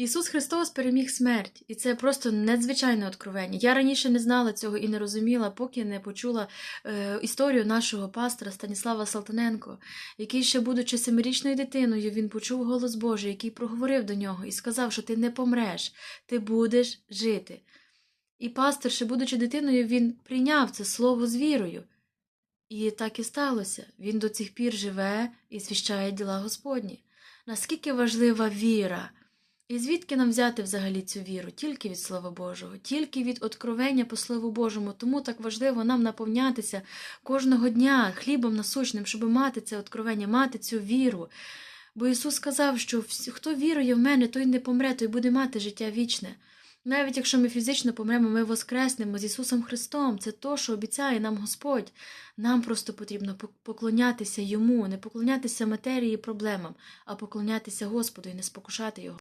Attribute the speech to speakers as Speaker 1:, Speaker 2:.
Speaker 1: Ісус Христос переміг смерть, і це просто надзвичайне откровення. Я раніше не знала цього і не розуміла, поки не почула е, історію нашого пастора Станіслава Салтаненко, який, ще будучи семирічною дитиною, він почув голос Божий, який проговорив до нього і сказав, що ти не помреш, ти будеш жити. І пастор, ще будучи дитиною, він прийняв це слово з вірою. І так і сталося. Він до цих пір живе і звіщає діла Господні. Наскільки важлива віра? І звідки нам взяти взагалі цю віру? Тільки від Слова Божого, тільки від откровення по Слову Божому. Тому так важливо нам наповнятися кожного дня хлібом насущним, щоб мати це откровення, мати цю віру. Бо Ісус сказав, що хто вірує в мене, той не помре, той буде мати життя вічне. Навіть якщо ми фізично помремо, ми воскреснемо з Ісусом Христом. Це то, що обіцяє нам Господь. Нам просто потрібно поклонятися Йому, не поклонятися матерії і проблемам, а поклонятися Господу і не спокушати Його.